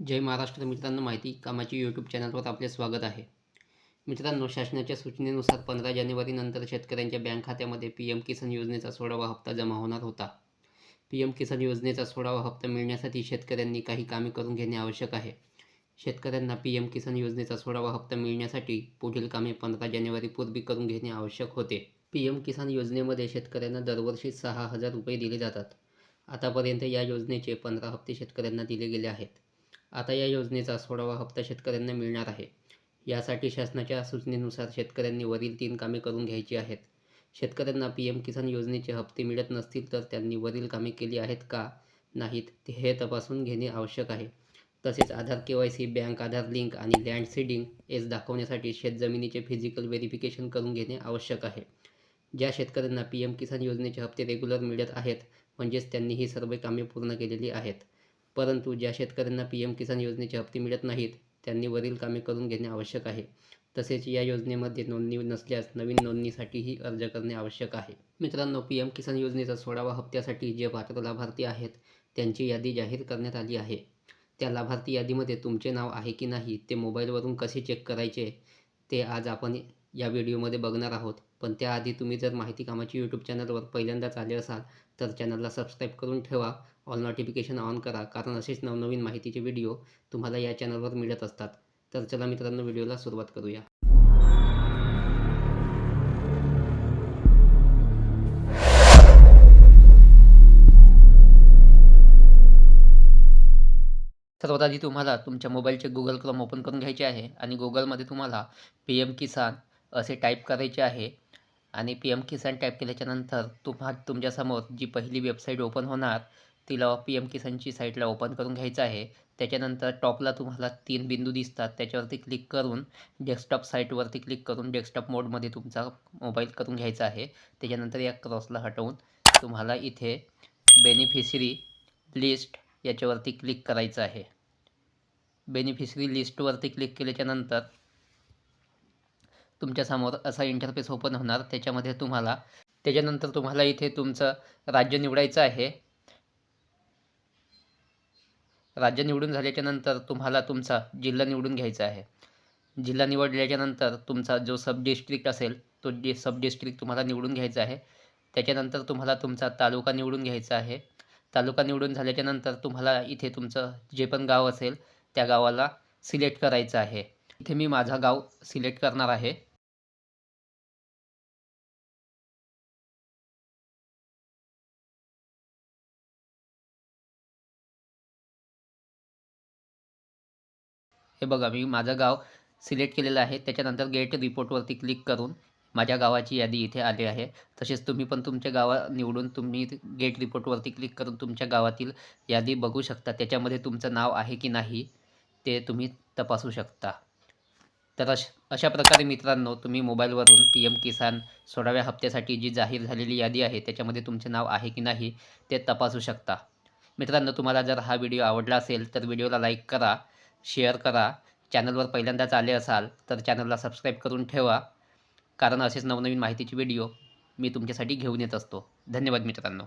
जय महाराष्ट्र मित्रांनो माहिती कामाची यूट्यूब चॅनलवर आपले स्वागत आहे. मित्रांनो शासनाच्या सूचनेनुसार पंधरा जानेवारीनंतर शेतकऱ्यांच्या बँक खात्यामध्ये पी एम किसान योजनेचा सोळावा हप्ता जमा होणार होता. पी एम किसान योजनेचा सोळावा हप्ता मिळण्यासाठी शेतकऱ्यांनी काही कामे करून घेणे आवश्यक आहे. शेतकऱ्यांना पी एम किसान योजनेचा सोळावा हप्ता मिळण्यासाठी पुढील कामे पंधरा जानेवारीपूर्वी करून घेणे आवश्यक होते. पी एम किसान योजनेमध्ये शेतकऱ्यांना दरवर्षी सहा हजार रुपये दिले जातात. आतापर्यंत या योजनेचे पंधरा हप्ते शेतकऱ्यांना दिले गेले आहेत. आता या योजनेचा सोळावा हप्ता शेतकऱ्यांना मिळणार आहे. यासाठी शासनाच्या सूचनेनुसार शेतकऱ्यांनी वरील तीन कामे करून घ्यायची आहेत. शेतकऱ्यांना पी एम किसान योजनेचे हप्ते मिळत नसतील तर त्यांनी वरील कामे केली आहेत का? नाहीत ते हे तपासून घेणे आवश्यक आहे. तसेच Aadhaar K Y C bank Aadhaar link आणि लँड सीडिंग एस दाखवण्यासाठी शेतजमिनीचे फिजिकल व्हेरिफिकेशन करून घेणे आवश्यक आहे. ज्या शेतकऱ्यांना पी एम किसान योजनेचे हप्ते रेग्युलर मिळत आहेत म्हणजेच त्यांनी ही सर्व कामे पूर्ण केलेली आहेत. परंतु ज्या शेतकऱ्यांना पी एम किसान योजनेचे हप्ते मिळत नाहीत त्यांनी वरील कामे करून घेणे आवश्यक आहे. तसेच या योजनेमध्ये नोंदणी नसल्यास नवीन नोंदणीसाठीही अर्ज करणे आवश्यक आहे. मित्रांनो पी एम किसान योजनेचा सोळावा हप्त्यासाठी जे पात्र लाभार्थी आहेत त्यांची यादी जाहीर करण्यात आली आहे. त्या लाभार्थी यादीमध्ये तुमचे नाव आहे की नाही ते मोबाईलवरून कसे चेक करायचे ते आज आपण या व्हिडिओमध्ये बघणार आहोत. पण त्याआधी तुम्ही जर माहिती कामाची यूट्यूब चॅनलवर पहिल्यांदाच आले असाल तर चॅनलला सबस्क्राईब करून ठेवा ऑल नोटिफिकेशन ऑन करा कारण असेच नवनवीन माहितीचे व्हिडिओ तुम्हाला या चॅनलवर मिळत असतात. तर चला मित्रांनो व्हिडिओला सुरुवात करूया. सर्वात आधी तुम्हाला तुमच्या मोबाईलचे गुगल क्रोम ओपन करून घ्यायचे आहे आणि गुगलमध्ये तुम्हाला पी एम किसान असे टाईप करायचे आहे. आणि पी एम किसान टाईप केल्याच्यानंतर तुम्हा तुमच्यासमोर जी पहिली वेबसाईट ओपन होणार तिला पी एम किसानची साईटला ओपन करून घ्यायचं आहे. त्याच्यानंतर टॉपला तुम्हाला तीन बिंदू दिसतात. त्याच्यावरती क्लिक करून डेस्कटॉप साईटवरती क्लिक करून डेस्कटॉप मोडमध्ये तुमचा मोबाईल करून घ्यायचा आहे. त्याच्यानंतर या क्रॉसला हटवून तुम्हाला इथे बेनिफिशरी लिस्ट याच्यावरती क्लिक करायचं आहे. बेनिफिशरी लिस्टवरती क्लिक केल्याच्यानंतर तुमच्यासमोर असा इंटरफेस ओपन होणार. त्याच्यामध्ये तुम्हाला त्याच्यानंतर तुम्हाला इथे तुमचं राज्य निवडायचं आहे. राज्य निवडून झाल्याच्यानंतर तुम्हाला तुमचा जिल्हा निवडून घ्यायचा आहे. जिल्हा निवडल्याच्यानंतर तुमचा जो सब डिस्ट्रिक्ट असेल तो डि सब डिस्ट्रिक्ट तुम्हाला निवडून घ्यायचा आहे त्याच्यानंतर तुम्हाला तुमचा तालुका निवडून घ्यायचा आहे. तालुका निवडून झाल्याच्यानंतर तुम्हाला इथे तुमचं जे पण गाव असेल त्या गावाला सिलेक्ट करायचं आहे. इथे मी माझा गाव सिलेक्ट करणार आहे. हे बघा मी माझं गाव सिलेक्ट केलेलं आहे. त्याच्यानंतर गेट रिपोर्टवरती क्लिक करून माझ्या गावाची यादी इथे आली आहे. तसेच तुम्ही पण तुमच्या गावा निवडून तुम्ही गेट रिपोर्टवरती क्लिक करून तुमच्या गावातील यादी बघू शकता. त्याच्यामध्ये तुमचं नाव आहे की नाही ते तुम्ही तपासू शकता. तर अश अशा प्रकारे मित्रांनो तुम्ही मोबाईलवरून पी एम किसान सोळाव्या हप्त्यासाठी जी जाहीर झालेली यादी आहे त्याच्यामध्ये तुमचे नाव आहे की नाही ते तपासू शकता. मित्रांनो तुम्हाला जर हा व्हिडिओ आवडला असेल तर व्हिडिओला लाईक करा. शेअर करा. चॅनलवर पहिल्यांदाच आले असाल तर चॅनलला सबस्क्राईब करून ठेवा. कारण असेच नवनवीन माहितीचे व्हिडिओ मी तुमच्यासाठी घेऊन येत असतो. धन्यवाद मित्रांनो.